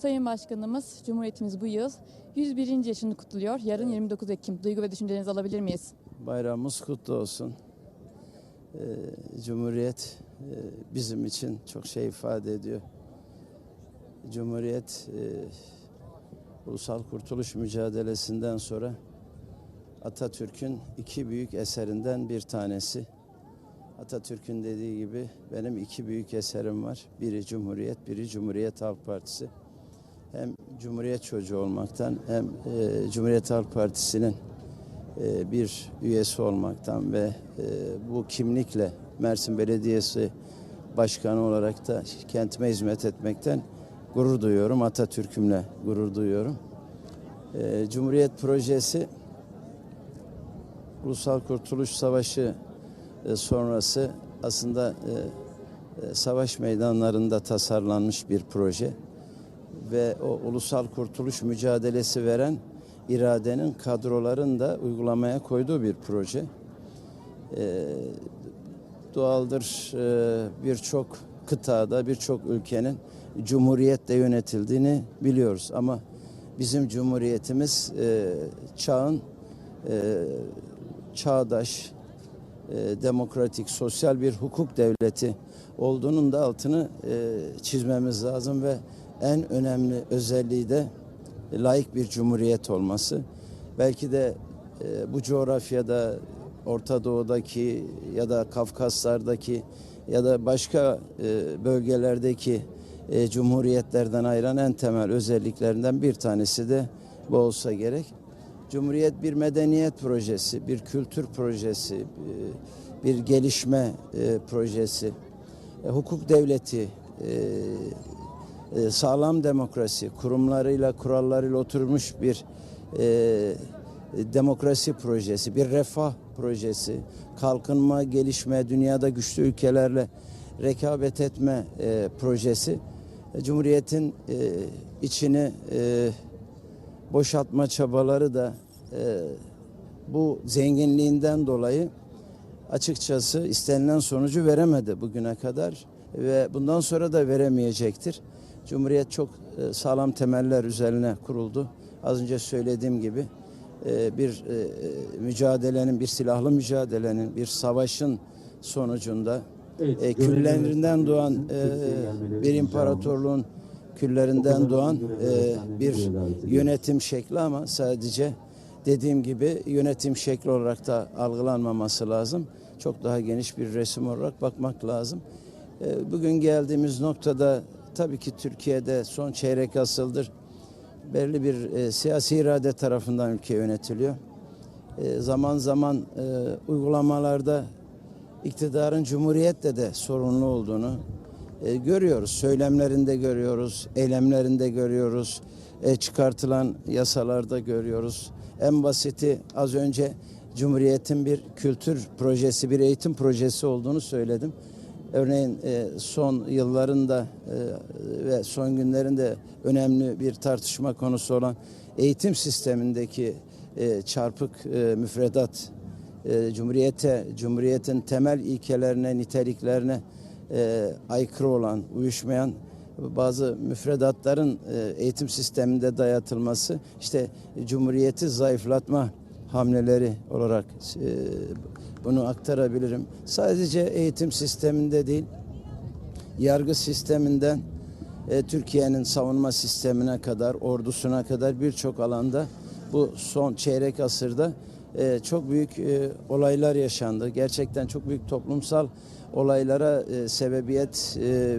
Sayın Başkanımız, Cumhuriyetimiz bu yıl 101. yaşını kutluyor. Yarın 29 Ekim. Duygu ve düşüncelerinizi alabilir miyiz? Bayramımız kutlu olsun. Ee, Cumhuriyet e, bizim için çok şey ifade ediyor. Cumhuriyet e, ulusal kurtuluş mücadelesinden sonra Atatürk'ün iki büyük eserinden bir tanesi. Atatürk'ün dediği gibi benim iki büyük eserim var. Biri Cumhuriyet, biri Cumhuriyet Halk Partisi. Hem Cumhuriyet çocuğu olmaktan hem e, Cumhuriyet Halk Partisi'nin e, bir üyesi olmaktan ve e, bu kimlikle Mersin Belediyesi Başkanı olarak da kentime hizmet etmekten gurur duyuyorum. Atatürk'ümle gurur duyuyorum. E, Cumhuriyet projesi Ulusal Kurtuluş Savaşı e, sonrası aslında e, e, savaş meydanlarında tasarlanmış bir proje ve o ulusal kurtuluş mücadelesi veren iradenin kadroların da uygulamaya koyduğu bir proje. Ee, doğaldır e, birçok kıtada birçok ülkenin cumhuriyetle yönetildiğini biliyoruz ama bizim cumhuriyetimiz e, çağın e, çağdaş e, demokratik sosyal bir hukuk devleti olduğunun da altını e, çizmemiz lazım ve en önemli özelliği de layık bir cumhuriyet olması. Belki de e, bu coğrafyada Orta Doğu'daki ya da Kafkaslar'daki ya da başka e, bölgelerdeki e, cumhuriyetlerden ayıran en temel özelliklerinden bir tanesi de bu olsa gerek. Cumhuriyet bir medeniyet projesi, bir kültür projesi, bir gelişme projesi, hukuk devleti, e, sağlam demokrasi, kurumlarıyla, kurallarıyla oturmuş bir e, demokrasi projesi, bir refah projesi, kalkınma, gelişme, dünyada güçlü ülkelerle rekabet etme e, projesi. E, Cumhuriyetin e, içini e, boşaltma çabaları da e, bu zenginliğinden dolayı açıkçası istenilen sonucu veremedi bugüne kadar ve bundan sonra da veremeyecektir. Cumhuriyet çok e, sağlam temeller üzerine kuruldu. Az önce söylediğim gibi e, bir e, mücadelenin, bir silahlı mücadelenin, bir savaşın sonucunda Evet, küllerinden doğan bir imparatorluğun küllerinden doğan bir yönetim şekli ama sadece dediğim gibi yönetim şekli olarak da algılanmaması lazım. Çok daha geniş bir resim olarak bakmak lazım. Bugün geldiğimiz noktada tabii ki Türkiye'de son çeyrek asıldır belli bir e, siyasi irade tarafından ülke yönetiliyor. E, zaman zaman e, uygulamalarda iktidarın cumhuriyetle de sorunlu olduğunu e, görüyoruz. Söylemlerinde görüyoruz, eylemlerinde görüyoruz, e, çıkartılan yasalarda görüyoruz. En basiti az önce Cumhuriyet'in bir kültür projesi, bir eğitim projesi olduğunu söyledim. Örneğin e, son yıllarında e, ve son günlerinde önemli bir tartışma konusu olan eğitim sistemindeki e, çarpık müfredat Cumhuriyete, Cumhuriyet'in temel ilkelerine, niteliklerine aykırı olan, uyuşmayan bazı müfredatların eğitim sisteminde dayatılması işte Cumhuriyeti zayıflatma hamleleri olarak e, bunu aktarabilirim. Sadece eğitim sisteminde değil, yargı sisteminden e, Türkiye'nin savunma sistemine kadar, ordusuna kadar birçok alanda bu son çeyrek asırda e, çok büyük olaylar yaşandı. Gerçekten çok büyük toplumsal olaylara sebebiyet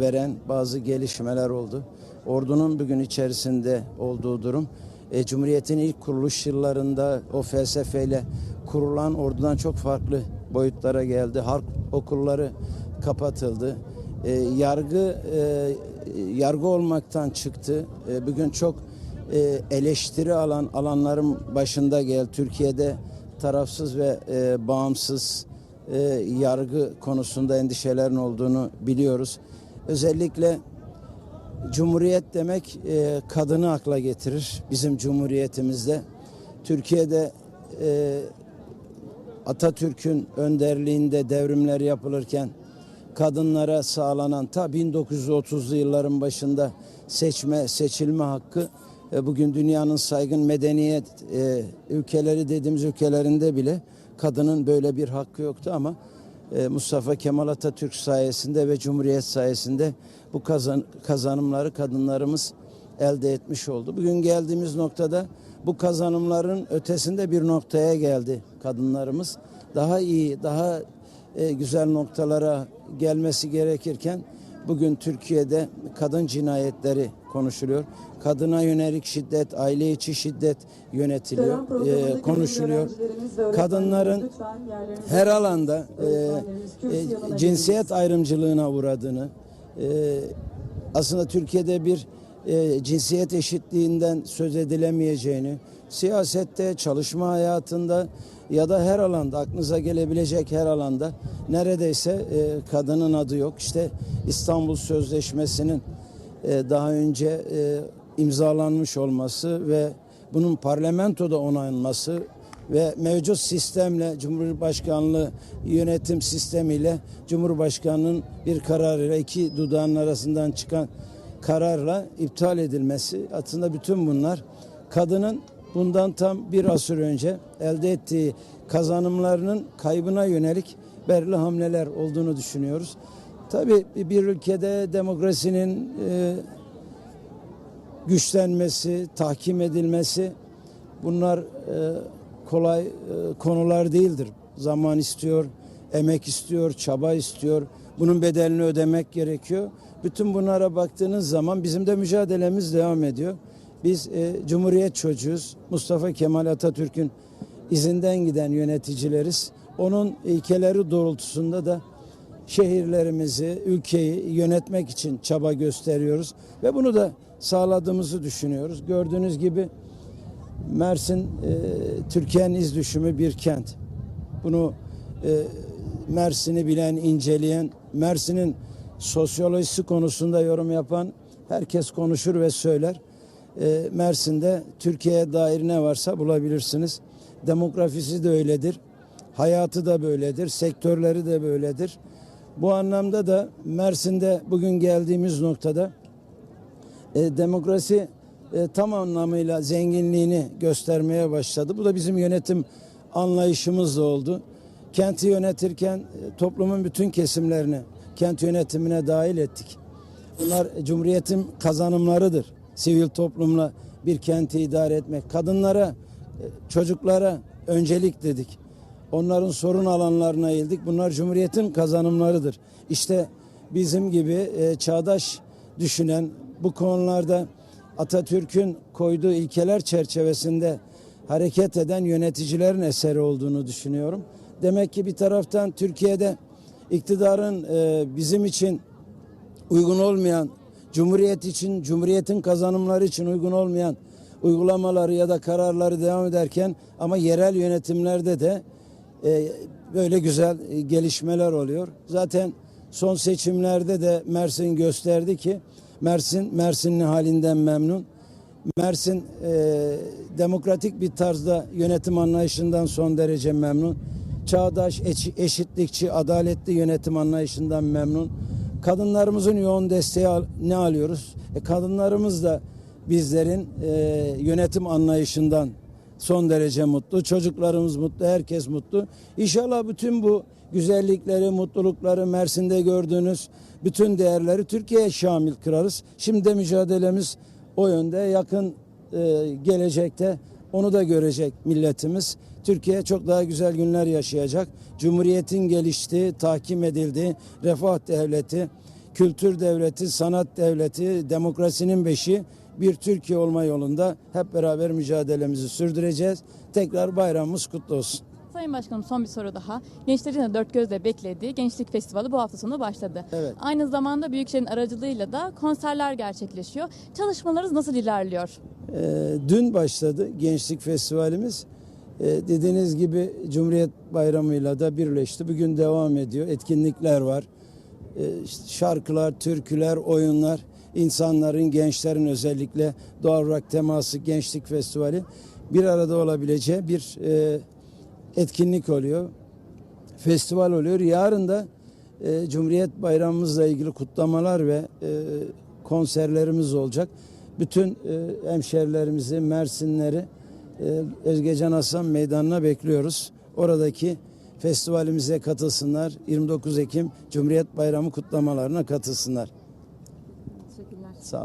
veren bazı gelişmeler oldu. Ordunun bugün içerisinde olduğu durum e, Cumhuriyet'in ilk kuruluş yıllarında o felsefeyle kurulan ordudan çok farklı boyutlara geldi. Harp okulları kapatıldı. E, yargı e, yargı olmaktan çıktı. E, bugün çok e, eleştiri alan alanların başında gel. Türkiye'de tarafsız ve e, bağımsız e, yargı konusunda endişelerin olduğunu biliyoruz. Özellikle Cumhuriyet demek e, kadını akla getirir bizim cumhuriyetimizde. Türkiye'de e, Atatürk'ün önderliğinde devrimler yapılırken kadınlara sağlanan ta 1930'lu yılların başında seçme seçilme hakkı e, bugün dünyanın saygın medeniyet e, ülkeleri dediğimiz ülkelerinde bile kadının böyle bir hakkı yoktu ama Mustafa Kemal Atatürk sayesinde ve Cumhuriyet sayesinde bu kazan, kazanımları kadınlarımız elde etmiş oldu. Bugün geldiğimiz noktada bu kazanımların ötesinde bir noktaya geldi kadınlarımız. Daha iyi, daha e, güzel noktalara gelmesi gerekirken bugün Türkiye'de kadın cinayetleri konuşuluyor. Kadına yönelik şiddet, aile içi şiddet yönetiliyor, e, konuşuluyor. Kadınların her alanda e, e, cinsiyet ayrımcılığına uğradığını, e, aslında Türkiye'de bir e, cinsiyet eşitliğinden söz edilemeyeceğini, siyasette, çalışma hayatında ya da her alanda, aklınıza gelebilecek her alanda neredeyse e, kadının adı yok. İşte İstanbul Sözleşmesi'nin daha önce e, imzalanmış olması ve bunun parlamentoda onaylanması ve mevcut sistemle Cumhurbaşkanlığı yönetim sistemiyle Cumhurbaşkanının bir kararıyla iki dudağın arasından çıkan kararla iptal edilmesi aslında bütün bunlar kadının bundan tam bir asır önce elde ettiği kazanımlarının kaybına yönelik belirli hamleler olduğunu düşünüyoruz. Tabii bir ülkede demokrasinin e, güçlenmesi, tahkim edilmesi bunlar e, kolay e, konular değildir. Zaman istiyor, emek istiyor, çaba istiyor. Bunun bedelini ödemek gerekiyor. Bütün bunlara baktığınız zaman bizim de mücadelemiz devam ediyor. Biz e, Cumhuriyet çocuğuz. Mustafa Kemal Atatürk'ün izinden giden yöneticileriz. Onun ilkeleri doğrultusunda da şehirlerimizi, ülkeyi yönetmek için çaba gösteriyoruz ve bunu da sağladığımızı düşünüyoruz. Gördüğünüz gibi Mersin e, Türkiye'nin iz düşümü bir kent. Bunu e, Mersin'i bilen, inceleyen, Mersin'in sosyolojisi konusunda yorum yapan herkes konuşur ve söyler. E, Mersin'de Türkiye'ye dair ne varsa bulabilirsiniz. Demografisi de öyledir. Hayatı da böyledir. Sektörleri de böyledir. Bu anlamda da Mersin'de bugün geldiğimiz noktada e, demokrasi e, tam anlamıyla zenginliğini göstermeye başladı. Bu da bizim yönetim anlayışımızla oldu. Kenti yönetirken e, toplumun bütün kesimlerini kent yönetimine dahil ettik. Bunlar Cumhuriyet'in kazanımlarıdır. Sivil toplumla bir kenti idare etmek. Kadınlara, e, çocuklara öncelik dedik. Onların sorun alanlarına eğildik. Bunlar Cumhuriyet'in kazanımlarıdır. İşte bizim gibi e, çağdaş düşünen bu konularda Atatürk'ün koyduğu ilkeler çerçevesinde hareket eden yöneticilerin eseri olduğunu düşünüyorum. Demek ki bir taraftan Türkiye'de iktidarın e, bizim için uygun olmayan, Cumhuriyet için, Cumhuriyet'in kazanımları için uygun olmayan uygulamaları ya da kararları devam ederken ama yerel yönetimlerde de e, böyle güzel e, gelişmeler oluyor. Zaten son seçimlerde de Mersin gösterdi ki Mersin Mersinli halinden memnun. Mersin e, demokratik bir tarzda yönetim anlayışından son derece memnun. Çağdaş, eş- eşitlikçi, adaletli yönetim anlayışından memnun. Kadınlarımızın yoğun desteği al- ne alıyoruz? E, kadınlarımız da bizlerin e, yönetim anlayışından son derece mutlu. Çocuklarımız mutlu, herkes mutlu. İnşallah bütün bu güzellikleri, mutlulukları Mersin'de gördüğünüz bütün değerleri Türkiye'ye şamil kırarız. Şimdi de mücadelemiz o yönde. Yakın e, gelecekte onu da görecek milletimiz. Türkiye çok daha güzel günler yaşayacak. Cumhuriyetin geliştiği, tahkim edildiği refah devleti, kültür devleti, sanat devleti, demokrasinin beşi bir Türkiye olma yolunda hep beraber mücadelemizi sürdüreceğiz. Tekrar bayramımız kutlu olsun. Sayın Başkanım son bir soru daha. Gençlerin de dört gözle beklediği Gençlik Festivali bu hafta sonu başladı. Evet. Aynı zamanda Büyükşehir'in aracılığıyla da konserler gerçekleşiyor. Çalışmalarınız nasıl ilerliyor? Ee, dün başladı Gençlik Festivalimiz. Ee, dediğiniz gibi Cumhuriyet Bayramı'yla da birleşti. Bugün devam ediyor. Etkinlikler var. Ee, şarkılar, türküler, oyunlar. İnsanların, gençlerin özellikle doğal olarak teması Gençlik Festivali bir arada olabileceği bir e, etkinlik oluyor. Festival oluyor. Yarın da e, Cumhuriyet Bayramımızla ilgili kutlamalar ve e, konserlerimiz olacak. Bütün e, hemşerilerimizi, Mersinleri e, Özgecan Hasan Meydanı'na bekliyoruz. Oradaki festivalimize katılsınlar. 29 Ekim Cumhuriyet Bayramı kutlamalarına katılsınlar.